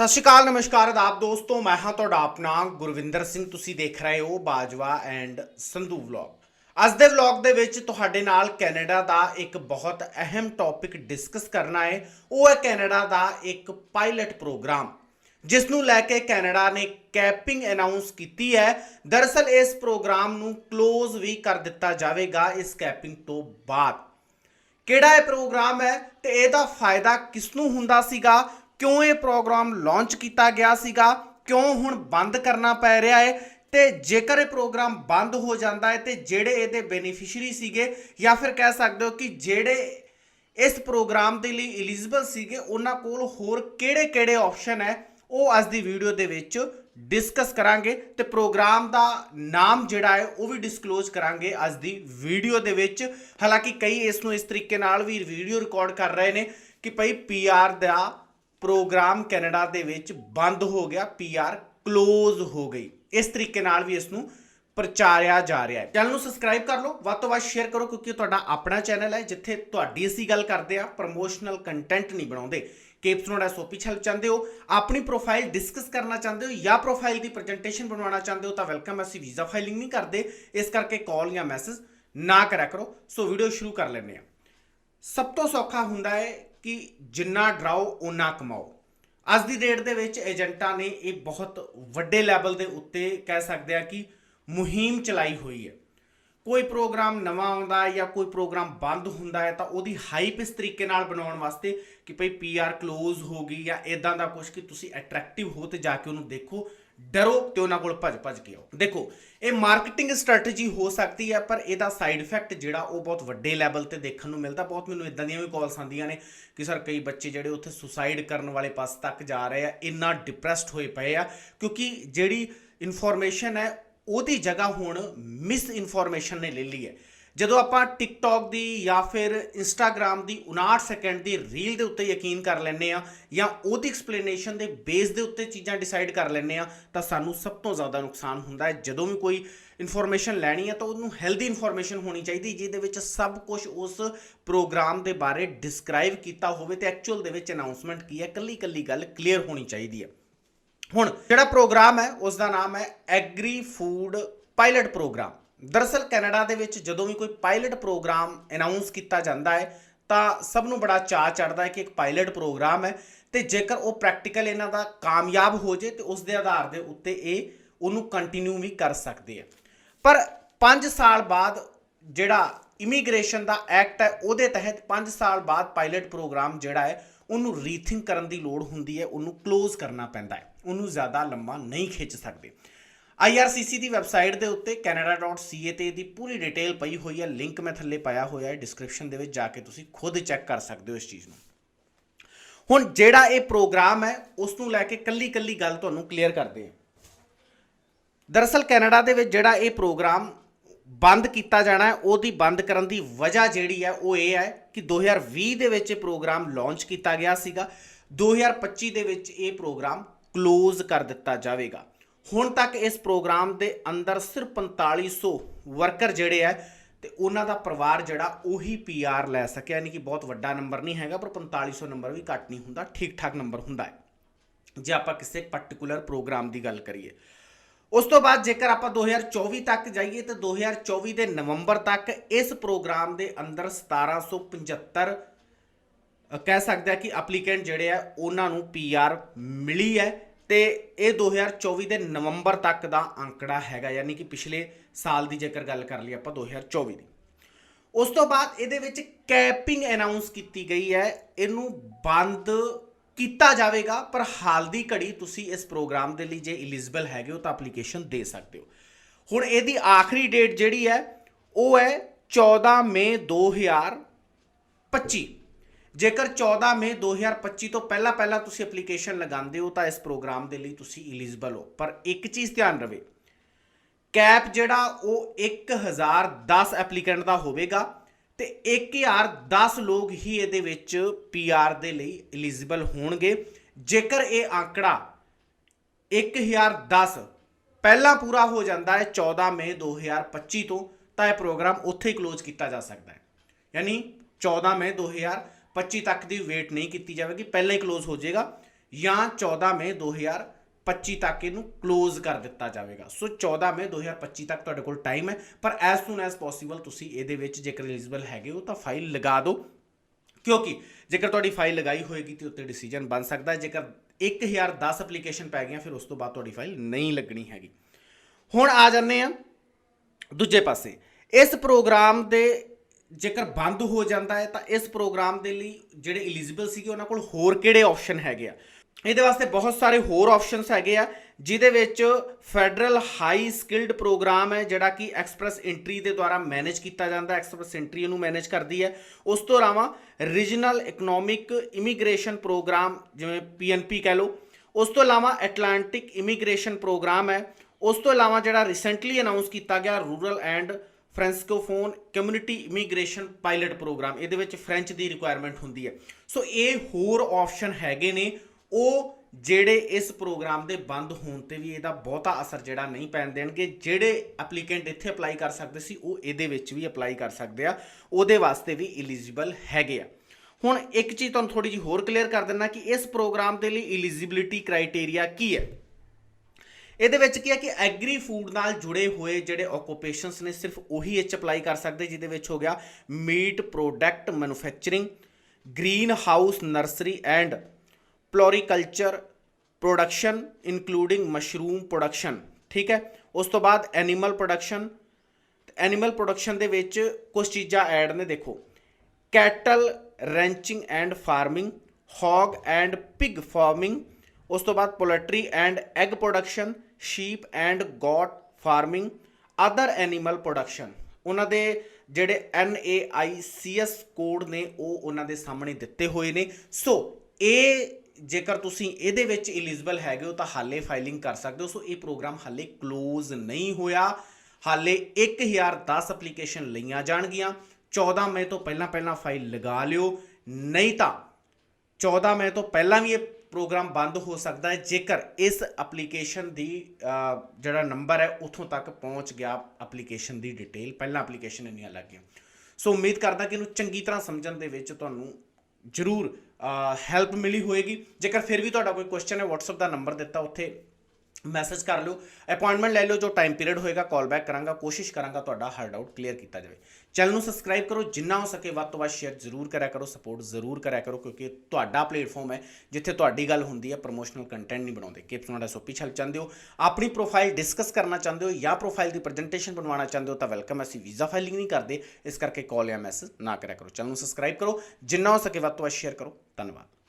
ਸਤਿ ਸ਼੍ਰੀ ਅਕਾਲ, ਨਮਸਕਾਰ ਆਦਾਬ ਦੋਸਤੋ, ਮੈਂ ਹਾਂ ਤੁਹਾਡਾ ਆਪਣਾ ਗੁਰਵਿੰਦਰ ਸਿੰਘ। ਤੁਸੀਂ ਦੇਖ ਰਹੇ ਹੋ ਬਾਜਵਾ ਐਂਡ ਸੰਧੂ ਵਲੌਗ। ਅੱਜ ਦੇ ਵਲੌਗ ਦੇ ਵਿੱਚ ਤੁਹਾਡੇ ਨਾਲ ਕੈਨੇਡਾ ਦਾ ਇੱਕ ਬਹੁਤ ਅਹਿਮ ਟੌਪਿਕ ਡਿਸਕਸ ਕਰਨਾ ਹੈ। ਉਹ ਹੈ ਕੈਨੇਡਾ ਦਾ ਇੱਕ ਪਾਇਲਟ ਪ੍ਰੋਗਰਾਮ ਜਿਸ ਨੂੰ ਲੈ ਕੇ ਕੈਨੇਡਾ ਨੇ ਕੈਪਿੰਗ ਅਨਾਉਂਸ ਕੀਤੀ ਹੈ। ਦਰਅਸਲ ਇਸ ਪ੍ਰੋਗਰਾਮ ਨੂੰ ਕਲੋਜ਼ ਵੀ ਕਰ ਦਿੱਤਾ ਜਾਵੇਗਾ ਇਸ ਕੈਪਿੰਗ ਤੋਂ ਬਾਅਦ। ਕਿਹੜਾ ਇਹ ਪ੍ਰੋਗਰਾਮ ਹੈ ਤੇ ਇਹਦਾ ਫਾਇਦਾ ਕਿਸ ਨੂੰ ਹੁੰਦਾ ਸੀਗਾ? ਕਿਉਂ ਇਹ ਪ੍ਰੋਗਰਾਮ ਲਾਂਚ ਕੀਤਾ ਗਿਆ ਸੀਗਾ? ਕਿਉਂ ਹੁਣ ਬੰਦ ਕਰਨਾ ਪੈ ਰਿਹਾ ਹੈ? ਤੇ ਜੇਕਰ ਇਹ ਪ੍ਰੋਗਰਾਮ ਬੰਦ ਹੋ ਜਾਂਦਾ ਹੈ, ਤੇ ਜਿਹੜੇ ਇਹਦੇ ਬੈਨੀਫੀਸ਼ੀਅਰੀ ਸੀਗੇ, ਜਾਂ ਫਿਰ ਕਹਿ ਸਕਦੇ ਹੋ ਕਿ ਜਿਹੜੇ ਇਸ ਪ੍ਰੋਗਰਾਮ ਦੇ ਲਈ ਐਲੀਜੀਬਲ ਸੀਗੇ, ਉਹਨਾਂ ਕੋਲ ਹੋਰ ਕਿਹੜੇ-ਕਿਹੜੇ ਆਪਸ਼ਨ ਹੈ, ਉਹ ਅੱਜ ਦੀ ਵੀਡੀਓ ਦੇ ਵਿੱਚ ਡਿਸਕਸ ਕਰਾਂਗੇ ਤੇ ਪ੍ਰੋਗਰਾਮ ਦਾ ਨਾਮ ਜਿਹੜਾ ਹੈ, ਉਹ ਵੀ ਡਿਸਕਲੋਜ਼ ਕਰਾਂਗੇ ਅੱਜ ਦੀ ਵੀਡੀਓ ਦੇ ਵਿੱਚ। ਹਾਲਾਂਕਿ ਕਈ ਇਸ ਨੂੰ ਇਸ ਤਰੀਕੇ ਨਾਲ ਵੀ ਵੀਡੀਓ ਰਿਕਾਰਡ ਕਰ ਰਹੇ ਨੇ ਕਿ ਭਈ ਪੀਆਰ ਦਾ ਪ੍ਰੋਗਰਾਮ ਕੈਨੇਡਾ ਦੇ ਵਿੱਚ ਬੰਦ ਹੋ ਗਿਆ ਪੀਆਰ ਕਲੋਜ਼ ਹੋ ਗਈ। ਇਸ ਤਰੀਕੇ ਨਾਲ ਵੀ ਇਸ ਨੂੰ ਪ੍ਰਚਾਰਿਆ ਜਾ ਰਿਹਾ ਹੈ। ਚੈਨਲ ਨੂੰ ਸਬਸਕ੍ਰਾਈਬ ਕਰ ਲਓ, ਵੱਧ ਤੋਂ ਵੱਧ ਸ਼ੇਅਰ ਕਰੋ, ਕਿਉਂਕਿ ਤੁਹਾਡਾ ਆਪਣਾ ਚੈਨਲ ਹੈ, ਜਿੱਥੇ ਤੁਹਾਡੀ ਅਸੀਂ ਗੱਲ ਕਰਦੇ ਆ ਪ੍ਰੋਮੋਸ਼ਨਲ ਕੰਟੈਂਟ ਨਹੀਂ ਬਣਾਉਂਦੇ। ਕੇਪਸ ਨੋਟ ਐਸਓਪੀ ਛਲ ਚਾਹੁੰਦੇ ਹੋ, ਆਪਣੀ ਪ੍ਰੋਫਾਈਲ ਡਿਸਕਸ ਕਰਨਾ ਚਾਹੁੰਦੇ ਹੋ ਜਾਂ ਪ੍ਰੋਫਾਈਲ ਦੀ ਪ੍ਰੈਜੈਂਟੇਸ਼ਨ ਬਣਾਉਣਾ ਚਾਹੁੰਦੇ ਹੋ, ਤਾਂ ਵੈਲਕਮ ਅਸੀਂ ਵੀਜ਼ਾ ਫਾਈਲਿੰਗ ਨਹੀਂ ਕਰਦੇ। ਇਸ ਕਰਕੇ ਕਾਲ ਜਾਂ ਮੈਸੇਜ ਨਾ ਕਰਿਆ ਕਰੋ। ਸੋ ਵੀਡੀਓ ਸ਼ੁਰੂ ਕਰ ਲੈਂਦੇ ਆ ਸਭ ਤੋਂ ਸੌਖਾ ਹੁੰਦਾ ਹੈ ਕਿ ਜਿੰਨਾ ਡਰਾਓ ਉਨਾ ਕਮਾਓ। ਅੱਜ ਦੀ ਡੇਟ ਦੇ ਵਿੱਚ ਏਜੰਟਾਂ ਨੇ ਇਹ ਬਹੁਤ ਵੱਡੇ ਲੈਵਲ ਦੇ ਉੱਤੇ ਕਹਿ ਸਕਦੇ ਆ ਕਿ ਮੁਹਿੰਮ ਚਲਾਈ ਹੋਈ ਹੈ। ਕੋਈ ਪ੍ਰੋਗਰਾਮ ਨਵਾਂ ਆਉਂਦਾ ਹੈ ਜਾਂ ਕੋਈ ਪ੍ਰੋਗਰਾਮ ਬੰਦ ਹੁੰਦਾ ਹੈ ਤਾਂ ਉਹਦੀ ਹਾਈਪ ਇਸ ਤਰੀਕੇ ਨਾਲ ਬਣਾਉਣ ਵਾਸਤੇ ਕਿ ਭਈ ਪੀਆਰ ਕਲੋਜ਼ ਹੋ ਗਈ ਜਾਂ ਇਦਾਂ ਦਾ ਕੁਝ ਕਿ ਤੁਸੀਂ ਅਟਰੈਕਟਿਵ ਹੋ ਤੇ ਜਾ ਕੇ ਉਹਨੂੰ ਦੇਖੋ। ਡਰੋ ਤੇ ਉਹਨਾਂ ਕੋਲ ਭੱਜ ਭੱਜ ਕੇ ਆਓ। ਦੇਖੋ, ਇਹ ਮਾਰਕੀਟਿੰਗ ਸਟ੍ਰੈਟਜੀ ਹੋ ਸਕਦੀ ਹੈ, ਪਰ ਇਹਦਾ ਸਾਈਡ ਇਫੈਕਟ ਜਿਹੜਾ ਉਹ ਬਹੁਤ ਵੱਡੇ ਲੈਵਲ ਤੇ ਦੇਖਣ ਨੂੰ ਮਿਲਦਾ। ਬਹੁਤ ਮੈਨੂੰ ਇਦਾਂ ਦੀਆਂ ਵੀ ਕਾਲਸ ਆਉਂਦੀਆਂ ਨੇ ਕਿ ਸਰ ਕਈ ਬੱਚੇ ਜਿਹੜੇ ਉੱਥੇ ਸੁਸਾਈਡ ਕਰਨ ਵਾਲੇ ਪਾਸ ਤੱਕ ਜਾ ਰਹੇ ਆ, ਇੰਨਾ ਡਿਪਰੈਸਡ ਹੋਏ ਪਏ ਆ, ਕਿਉਂਕਿ ਜਿਹੜੀ ਇਨਫੋਰਮੇਸ਼ਨ ਹੈ, ਉਹਦੀ ਜਗ੍ਹਾ ਹੁਣ ਮਿਸ ਇਨਫੋਰਮੇਸ਼ਨ ਨੇ ਲੈ ਲਈ ਹੈ। ਜਦੋਂ ਆਪਾਂ ਟਿਕਟੌਕ ਦੀ ਜਾਂ ਫਿਰ ਇੰਸਟਾਗ੍ਰam ਦੀ 59 ਸੈਕਿੰਡ ਦੀ ਰੀਲ ਦੇ ਉੱਤੇ ਯਕੀਨ ਕਰ ਲੈਂਦੇ ਆ ਜਾਂ ਉਹਦੀ ਐਕਸਪਲੇਨੇਸ਼ਨ ਦੇ ਬੇਸ ਦੇ ਉੱਤੇ ਚੀਜ਼ਾਂ ਡਿਸਾਈਡ ਕਰ ਲੈਂਦੇ ਆ ਤਾਂ ਸਾਨੂੰ ਸਭ ਤੋਂ ਜ਼ਿਆਦਾ ਨੁਕਸਾਨ ਹੁੰਦਾ ਹੈ। ਜਦੋਂ ਵੀ ਕੋਈ ਇਨਫੋਰਮੇਸ਼ਨ ਲੈਣੀ ਹੈ ਤਾਂ ਉਹਨੂੰ ਹੈਲਦੀ ਇਨਫੋਰਮੇਸ਼ਨ ਹੋਣੀ ਚਾਹੀਦੀ, ਜਿਹਦੇ ਵਿੱਚ ਸਭ ਕੁਝ ਉਸ ਪ੍ਰੋਗਰਾਮ ਦੇ ਬਾਰੇ ਡਿਸਕ੍ਰਾਈਬ ਕੀਤਾ ਹੋਵੇ ਤੇ ਐਕਚੁਅਲ ਦੇ ਵਿੱਚ ਅਨਾਉਂਸਮੈਂਟ ਕੀ ਹੈ ਕੱਲੀ ਕੱਲੀ ਗੱਲ ਕਲੀਅਰ ਹੋਣੀ ਚਾਹੀਦੀ ਹੈ। ਹੁਣ ਜਿਹੜਾ ਪ੍ਰੋਗਰਾਮ ਹੈ ਉਸ ਦਾ ਨਾਮ ਹੈ ਐਗਰੀ ਫੂਡ ਪਾਇਲਟ ਪ੍ਰੋਗਰਾਮ ਦਰਅਸਲ ਕੈਨੇਡਾ ਦੇ ਵਿੱਚ ਜਦੋਂ ਵੀ ਕੋਈ ਪਾਇਲਟ ਪ੍ਰੋਗਰਾਮ ਅਨਾਉਂਸ ਕੀਤਾ ਜਾਂਦਾ ਹੈ, ਤਾਂ ਸਭ ਨੂੰ ਬੜਾ ਚਾਅ ਚੜਦਾ ਹੈ ਕਿ ਇੱਕ ਪਾਇਲਟ ਪ੍ਰੋਗਰਾਮ ਹੈ ਤੇ ਜੇਕਰ ਉਹ ਪ੍ਰੈਕਟੀਕਲ ਇਹਨਾਂ ਦਾ ਕਾਮਯਾਬ ਹੋ ਜੇ ਤੇ ਉਸ ਦੇ ਆਧਾਰ ਦੇ ਉੱਤੇ ਇਹ ਉਹਨੂੰ ਕੰਟੀਨਿਊ ਵੀ ਕਰ ਸਕਦੇ ਆ। ਪਰ 5 ਸਾਲ ਬਾਅਦ ਜਿਹੜਾ ਇਮੀਗ੍ਰੇਸ਼ਨ ਦਾ ਐਕਟ ਹੈ, ਉਹਦੇ ਤਹਿਤ 5 ਸਾਲ ਬਾਅਦ ਪਾਇਲਟ ਪ੍ਰੋਗਰਾਮ ਜਿਹੜਾ ਹੈ, ਉਹਨੂੰ ਰੀਥਿੰਕ ਕਰਨ ਦੀ ਲੋੜ ਹੁੰਦੀ ਹੈ, ਉਹਨੂੰ ক্লোਜ਼ ਕਰਨਾ ਪੈਂਦਾ ਹੈ, ਉਹਨੂੰ ਜ਼ਿਆਦਾ ਲੰਮਾ ਨਹੀਂ ਖਿੱਚ ਸਕਦੇ। IRCC ਦੀ ਵੈਬਸਾਈਟ ਦੇ ਉੱਤੇ canada.ca ਤੇ ਇਹਦੀ ਪੂਰੀ ਡਿਟੇਲ ਪਈ ਹੋਈ ਹੈ। ਲਿੰਕ ਮੈਂ ਥੱਲੇ ਪਾਇਆ ਹੋਇਆ ਹੈ। ਡਿਸਕ੍ਰਿਪਸ਼ਨ ਦੇ ਵਿੱਚ ਜਾ ਕੇ ਤੁਸੀਂ ਖੁਦ ਚੈੱਕ ਕਰ ਸਕਦੇ ਹੋ ਇਸ ਚੀਜ਼ ਨੂੰ। ਹੁਣ ਜਿਹੜਾ ਇਹ ਪ੍ਰੋਗਰਾਮ ਹੈ, ਉਸ ਨੂੰ ਲੈ ਕੇ ਕੱਲੀ ਕੱਲੀ ਗੱਲ ਤੁਹਾਨੂੰ ਕਲੀਅਰ ਕਰਦੇ ਹਾਂ। ਦਰਅਸਲ ਕੈਨੇਡਾ ਦੇ ਵਿੱਚ ਜਿਹੜਾ ਇਹ ਪ੍ਰੋਗਰਾਮ ਬੰਦ ਕੀਤਾ ਜਾਣਾ ਹੈ, ਉਹਦੀ ਬੰਦ ਕਰਨ ਦੀ ਵਜ੍ਹਾ ਜਿਹੜੀ ਹੈ, ਉਹ ਇਹ ਹੈ ਕਿ 2020 ਦੇ ਵਿੱਚ ਇਹ ਪ੍ਰੋਗਰਾਮ ਲਾਂਚ ਕੀਤਾ ਗਿਆ ਸੀਗਾ। 2025 ਦੇ ਵਿੱਚ ਇਹ ਪ੍ਰੋਗਰਾਮ ਕਲੋਜ਼ ਕਰ ਦਿੱਤਾ ਜਾਵੇਗਾ। ਹੁਣ ਤੱਕ ਇਸ ਪ੍ਰੋਗਰਾਮ ਦੇ ਅੰਦਰ ਸਿਰਫ 4500 ਵਰਕਰ ਜਿਹੜੇ ਆ ਤੇ ਉਹਨਾਂ ਦਾ ਪਰਿਵਾਰ ਜਿਹੜਾ ਉਹੀ ਪੀਆਰ ਲੈ ਸਕਿਆ ਯਾਨੀ ਕਿ ਬਹੁਤ ਵੱਡਾ ਨੰਬਰ ਨਹੀਂ ਹੈਗਾ ਪਰ 4500 ਨੰਬਰ ਵੀ ਘੱਟ ਨਹੀਂ ਹੁੰਦਾ ਠੀਕ ਠਾਕ ਨੰਬਰ ਹੁੰਦਾ ਹੈ। ਜੇ ਆਪਾਂ ਕਿਸੇ ਪਾਰਟਿਕੂਲਰ ਪ੍ਰੋਗਰਾਮ ਦੀ ਗੱਲ ਕਰੀਏ ਉਸ ਤੋਂ ਬਾਅਦ ਜੇਕਰ ਆਪਾਂ 2024 ਤੱਕ ਜਾਈਏ ਤਾਂ 2024 ਦੇ ਨਵੰਬਰ ਤੱਕ ਇਸ ਪ੍ਰੋਗਰਾਮ ਦੇ ਅੰਦਰ 1775 ਅ, ਕਹਿ ਸਕਦੇ ਆ ਕਿ ਐਪਲੀਕੈਂਟ ਜਿਹੜੇ ਆ ਉਹਨਾਂ ਨੂੰ ਪੀਆਰ ਮਿਲੀ ਹੈ। ਤੇ ਇਹ 2024 ਦੇ ਨਵੰਬਰ ਤੱਕ ਦਾ ਅੰਕੜਾ ਹੈਗਾ, ਯਾਨੀ ਕਿ ਪਿਛਲੇ ਸਾਲ ਦੀ ਜੇਕਰ ਗੱਲ ਕਰ ਲਈ ਆਪਾਂ 2024 ਦੀ। ਉਸ ਤੋਂ ਬਾਅਦ ਇਹਦੇ ਵਿੱਚ ਕੈਪਿੰਗ ਅਨਾਉਂਸ ਕੀਤੀ ਗਈ ਹੈ। ਇਹਨੂੰ ਬੰਦ ਕੀਤਾ ਜਾਵੇਗਾ, ਪਰ ਹਾਲ ਦੀ ਘੜੀ ਤੁਸੀਂ ਇਸ ਪ੍ਰੋਗਰਾਮ ਦੇ ਲਈ ਜੇ ਐਲੀਜੀਬਲ ਹੈਗੇ ਹੋ ਤਾਂ ਐਪਲੀਕੇਸ਼ਨ ਦੇ ਸਕਦੇ ਹੋ। ਹੁਣ ਇਹਦੀ ਆਖਰੀ ਡੇਟ ਜਿਹੜੀ ਹੈ, ਉਹ ਹੈ 14 ਮਈ 2025 ਜੇਕਰ 14 ਮਈ 2025 ਤੋਂ ਪਹਿਲਾਂ ਪਹਿਲਾਂ ਤੁਸੀਂ ਐਪਲੀਕੇਸ਼ਨ ਲਗਾਉਂਦੇ ਹੋ ਤਾਂ ਇਸ ਪ੍ਰੋਗਰਾਮ ਦੇ ਲਈ ਤੁਸੀਂ ਐਲੀਜੀਬਲ ਹੋ। ਪਰ ਇੱਕ ਚੀਜ਼ ਧਿਆਨ ਰਵੇ, ਕੈਪ ਜਿਹੜਾ ਉਹ 1010 ਐਪਲੀਕੈਂਟ ਦਾ ਹੋਵੇਗਾ ਤੇ 1010 ਲੋਕ ਹੀ ਇਹਦੇ ਵਿੱਚ ਪੀਆਰ ਦੇ ਲਈ ਐਲੀਜੀਬਲ ਹੋਣਗੇ। ਜੇਕਰ ਇਹ ਆંકੜਾ 1010 ਪਹਿਲਾਂ ਪੂਰਾ ਹੋ ਜਾਂਦਾ ਹੈ 14 ਮਈ 2025 ਤੋਂ, ਤਾਂ ਇਹ ਪ੍ਰੋਗਰਾਮ ਉੱਥੇ ਹੀ ਕਲੋਜ਼ ਕੀਤਾ ਜਾ ਸਕਦਾ ਹੈ। ਯਾਨੀ 14 ਮਈ 2025 ਤੱਕ ਦੀ ਵੇਟ ਨਹੀਂ ਕੀਤੀ ਜਾਵੇਗੀ, ਪਹਿਲਾਂ ਹੀ ਕਲੋਜ਼ ਹੋ ਜਾਏਗਾ, ਜਾਂ 14 ਮਈ 2025 ਤੱਕ ਇਹਨੂੰ ক্লোਜ਼ ਕਰ ਦਿੱਤਾ ਜਾਵੇਗਾ। ਸੋ 14 ਮਈ 2025 ਤੱਕ ਤੁਹਾਡੇ ਕੋਲ ਟਾਈਮ ਹੈ, ਪਰ ਐਸ ਸੂਨ ਐਸ ਪੋਸੀਬਲ ਤੁਸੀਂ ਇਹਦੇ ਵਿੱਚ ਜੇਕਰ ਐਲੀਜੀਬਲ ਹੈਗੇ ਹੋ ਤਾਂ ਫਾਈਲ ਲਗਾ ਦਿਓ, ਕਿਉਂਕਿ ਜੇਕਰ ਤੁਹਾਡੀ ਫਾਈਲ ਲਗਾਈ ਹੋਏਗੀ ਤੇ ਉੱਤੇ ਡਿਸੀਜਨ ਬਣ ਸਕਦਾ ਹੈ, ਜੇਕਰ 1010 ਐਪਲੀਕੇਸ਼ਨ ਪੈ ਗਈਆਂ, ਫਿਰ ਉਸ ਤੋਂ ਬਾਅਦ ਤੁਹਾਡੀ ਫਾਈਲ ਨਹੀਂ ਲੱਗਣੀ ਹੈਗੀ। ਹੁਣ ਆ ਜਾਂਦੇ ਆ ਦੂਜੇ ਪਾਸੇ। ਇਸ ਪ੍ਰੋਗਰਾਮ ਦੇ ਜੇਕਰ ਬੰਦ ਹੋ ਜਾਂਦਾ ਹੈ, ਤਾਂ ਇਸ ਪ੍ਰੋਗਰਾਮ ਦੇ ਲਈ ਜਿਹੜੇ ਐਲੀਜੀਬਲ ਸੀਗੇ, ਉਹਨਾਂ ਕੋਲ ਹੋਰ ਕਿਹੜੇ ਆਪਸ਼ਨ ਹੈਗੇ ਆ? ਇਹਦੇ ਵਾਸਤੇ ਬਹੁਤ ਸਾਰੇ ਹੋਰ ਆਪਸ਼ਨਸ ਹੈਗੇ ਆ, ਜਿਹਦੇ ਵਿੱਚ ਫੈਡਰਲ ਹਾਈ ਸਕਿਲਡ ਪ੍ਰੋਗਰਾਮ ਹੈ, ਜਿਹੜਾ ਕਿ ਐਕਸਪ੍ਰੈਸ ਐਂਟਰੀ ਦੇ ਦੁਆਰਾ ਮੈਨੇਜ ਕੀਤਾ ਜਾਂਦਾ ਐਕਸਪ੍ਰੈਸ ਐਂਟਰੀ ਇਹਨੂੰ ਮੈਨੇਜ ਕਰਦੀ ਹੈ। ਉਸ ਤੋਂ ਇਲਾਵਾ ਰੀਜਨਲ ਇਕਨੋਮਿਕ ਇਮੀਗ੍ਰੇਸ਼ਨ ਪ੍ਰੋਗਰਾਮ, ਜਿਵੇਂ ਪੀਐਨਪੀ ਕਹਿ ਲਓ, ਉਸ ਤੋਂ ਇਲਾਵਾ ਐਟਲਾਂਟਿਕ ਇਮੀਗ੍ਰੇਸ਼ਨ ਪ੍ਰੋਗਰਾਮ ਹੈ। ਉਸ ਤੋਂ ਇਲਾਵਾ ਜਿਹੜਾ ਰੀਸੈਂਟਲੀ ਅਨਾਉਂਸ ਕੀਤਾ ਗਿਆ rural and francophone community immigration pilot program, ਇਹਦੇ ਵਿੱਚ ਫ੍ਰੈਂਚ ਦੀ ਰਿਕੁਆਇਰਮੈਂਟ ਹੁੰਦੀ ਹੈ। ਸੋ ਇਹ ਹੋਰ ਆਪਸ਼ਨ ਹੈਗੇ ਨੇ, ਉਹ ਜਿਹੜੇ ਇਸ ਪ੍ਰੋਗਰਾਮ ਦੇ ਬੰਦ ਹੋਣ ਤੇ ਵੀ ਇਹਦਾ ਬਹੁਤਾ ਅਸਰ ਜਿਹੜਾ ਨਹੀਂ ਪੈਣ ਦੇਣਗੇ। ਜਿਹੜੇ ਐਪਲੀਕੈਂਟ ਇੱਥੇ ਅਪਲਾਈ ਕਰ ਸਕਦੇ ਸੀ, ਉਹ ਇਹਦੇ ਵਿੱਚ ਵੀ ਅਪਲਾਈ ਕਰ ਸਕਦੇ ਆ। ਉਹਦੇ ਵਾਸਤੇ ਵੀ ਐਲੀਜੀਬਲ ਹੈਗੇ ਆ। ਹੁਣ ਇੱਕ ਚੀਜ਼ ਤੁਹਾਨੂੰ ਥੋੜੀ ਜਿਹੀ ਹੋਰ ਕਲੀਅਰ ਕਰ ਦਿੰਦਾ ਕਿ ਇਸ ਪ੍ਰੋਗਰਾਮ ਦੇ ਲਈ ਐਲੀਜੀਬਿਲਿਟੀ ਕ੍ਰਾਈਟੇਰੀਆ ਕੀ ਹੈ? ਇਹਦੇ ਵਿੱਚ ਕੀ ਹੈ ਕਿ ਐਗਰੀ ਫੂਡ ਨਾਲ ਜੁੜੇ ਹੋਏ ਜਿਹੜੇ ਆਕੂਪੇਸ਼ਨਸ ਨੇ ਸਿਰਫ ਉਹੀ ਇਹ 'ਚ ਅਪਲਾਈ ਕਰ ਸਕਦੇ, ਜਿਹਦੇ ਵਿੱਚ ਹੋ ਗਿਆ meat product manufacturing greenhouse nursery and floriculture production including mushroom production ਠੀਕ ਹੈ? ਉਸ ਤੋਂ ਬਾਅਦ ਐਨੀਮਲ ਪ੍ਰੋਡਕਸ਼ਨ ਐਨੀਮਲ ਪ੍ਰੋਡਕਸ਼ਨ ਦੇ ਵਿੱਚ ਕੁਝ ਚੀਜ਼ਾਂ ਐਡ ਨੇ ਦੇਖੋ। Cattle ranching and farming hog and pig farming ਉਸ ਤੋਂ ਬਾਅਦ poultry and egg production sheep and goat farming, other animal production. ਉਹਨਾਂ ਦੇ ਜਿਹੜੇ NAICS ਕੋਡ ਨੇ, ਉਹ ਉਹਨਾਂ ਦੇ ਸਾਹਮਣੇ ਦਿੱਤੇ ਹੋਏ ਨੇ। ਸੋ, ਇਹ ਜੇਕਰ ਤੁਸੀਂ ਇਹਦੇ ਵਿੱਚ ਐਲੀਜੀਬਲ ਹੈਗੇ ਹੋ, ਤਾਂ ਹਾਲੇ ਫਾਈਲਿੰਗ ਕਰ ਸਕਦੇ ਹੋ। ਸੋ, ਇਹ ਪ੍ਰੋਗਰਾਮ ਹਾਲੇ ক্লোਜ਼ ਨਹੀਂ ਹੋਇਆ। ਹਾਲੇ 1010 ਐਪਲੀਕੇਸ਼ਨ ਲਈਆਂ ਜਾਣਗੀਆਂ। 14 ਮਈ ਤੋਂ ਪਹਿਲਾਂ ਪਹਿਲਾਂ ਫਾਈਲ ਲਗਾ ਲਿਓ। ਨਹੀਂ ਤਾਂ 14 ਮਈ ਤੋਂ ਪਹਿਲਾਂ ਵੀ ਇਹ ਪ੍ਰੋਗਰਾਮ ਬੰਦ ਹੋ ਸਕਦਾ ਹੈ ਜੇਕਰ ਇਸ ਐਪਲੀਕੇਸ਼ਨ ਦੀ ਜਿਹੜਾ ਨੰਬਰ ਹੈ, ਉਥੋਂ ਤੱਕ ਪਹੁੰਚ ਗਿਆ ਐਪਲੀਕੇਸ਼ਨ ਦੀ ਡਿਟੇਲ ਪਹਿਲਾਂ ਐਪਲੀਕੇਸ਼ਨ ਇੰਨੀਆਂ ਲੱਗ ਗਈਆਂ। ਸੋ ਉਮੀਦ ਕਰਦਾ ਕਿ ਇਹਨੂੰ ਚੰਗੀ ਤਰ੍ਹਾਂ ਸਮਝਣ ਦੇ ਵਿੱਚ ਤੁਹਾਨੂੰ ਜ਼ਰੂਰ ਹੈਲਪ ਮਿਲੀ ਹੋਏਗੀ। ਜੇਕਰ ਫਿਰ ਵੀ ਤੁਹਾਡਾ ਕੋਈ ਕੁਐਸਚਨ ਹੈ, WhatsApp ਦਾ ਨੰਬਰ ਦਿੱਤਾ ਉੱਥੇ। ਮੈਸੇਜ ਕਰ ਲਿਓ ਅਪਾਇੰਟਮੈਂਟ ਲੈ ਲਿਓ, ਜੋ ਟਾਈਮ ਪੀਰੀਅਡ ਹੋਏਗਾ ਕਾਲ ਬੈਕ ਕਰਾਂਗਾ, ਕੋਸ਼ਿਸ਼ ਕਰਾਂਗਾ ਤੁਹਾਡਾ ਹਰ ਡਾਊਟ ਕਲੀਅਰ ਕੀਤਾ ਜਾਵੇ। ਚੈਨਲ ਨੂੰ ਸਬਸਕ੍ਰਾਈਬ ਕਰੋ, ਜਿੰਨਾ ਹੋ ਸਕੇ ਵੱਧ ਤੋਂ ਵੱਧ ਸ਼ੇਅਰ ਜ਼ਰੂਰ ਕਰਿਆ ਕਰੋ ਸਪੋਰਟ ਜ਼ਰੂਰ ਕਰਿਆ ਕਰੋ, ਕਿਉਂਕਿ ਤੁਹਾਡਾ ਪਲੇਟਫਾਰਮ ਹੈ, ਜਿੱਥੇ ਤੁਹਾਡੀ ਗੱਲ ਹੁੰਦੀ ਹੈ ਪ੍ਰੋਮੋਸ਼ਨਲ ਕੰਟੈਂਟ ਨਹੀਂ ਬਣਾਉਂਦੇ। ਕਿ ਤੁਹਾਡਾ ਸੋਪੀ ਛਲ ਚਾਹੁੰਦੇ ਹੋ, ਆਪਣੀ ਪ੍ਰੋਫਾਈਲ ਡਿਸਕਸ ਕਰਨਾ ਚਾਹੁੰਦੇ ਹੋ, ਜਾਂ ਪ੍ਰੋਫਾਈਲ ਦੀ ਪ੍ਰੈਜੈਂਟੇਸ਼ਨ ਬਣਵਾਉਣਾ ਚਾਹੁੰਦੇ ਹੋ, ਤਾਂ ਵੈਲਕਮ ਅਸੀਂ ਵੀਜ਼ਾ ਫਾਈਲਿੰਗ ਨਹੀਂ ਕਰਦੇ, ਇਸ ਕਰਕੇ ਕਾਲ ਜਾਂ ਮੈਸੇਜ ਨਾ ਕਰਿਆ ਕਰੋ। ਚੈਨਲ ਨੂੰ ਸਬਸਕ੍ਰਾਈਬ ਕਰੋ, ਜਿੰਨਾ ਹੋ ਸਕੇ ਵੱਧ ਤੋਂ ਵੱਧ ਸ਼ੇਅਰ ਕਰੋ। ਧੰਨਵਾਦ।